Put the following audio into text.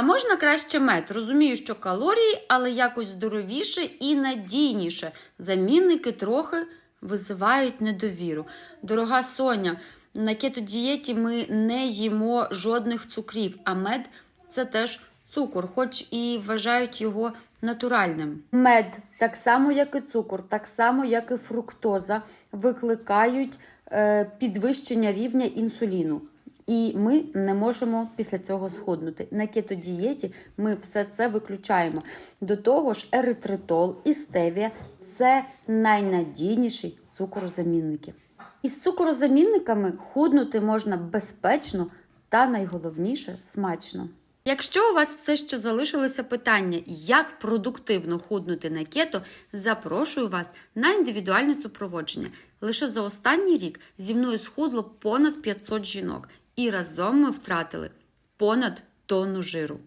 А можна краще мед. Розумію, що калорії, але якось здоровіше і надійніше. Замінники трохи визивають недовіру. Дорога Соня, на кетодієті ми не їмо жодних цукрів, а мед це теж цукор, хоч і вважають його натуральним. Мед, так само як і цукор, так само як і фруктоза, викликають е, підвищення рівня інсуліну. І ми не можемо після цього схуднути. На кетодієті ми все це виключаємо. До того ж, еритритол і стевія це найнадійніші цукорозамінники. Із цукорозамінниками худнути можна безпечно та найголовніше смачно. Якщо у вас все ще залишилися питання, як продуктивно худнути на кето, запрошую вас на індивідуальне супроводження. Лише за останній рік зі мною схудло понад 500 жінок, і разом ми втратили понад тонну жиру.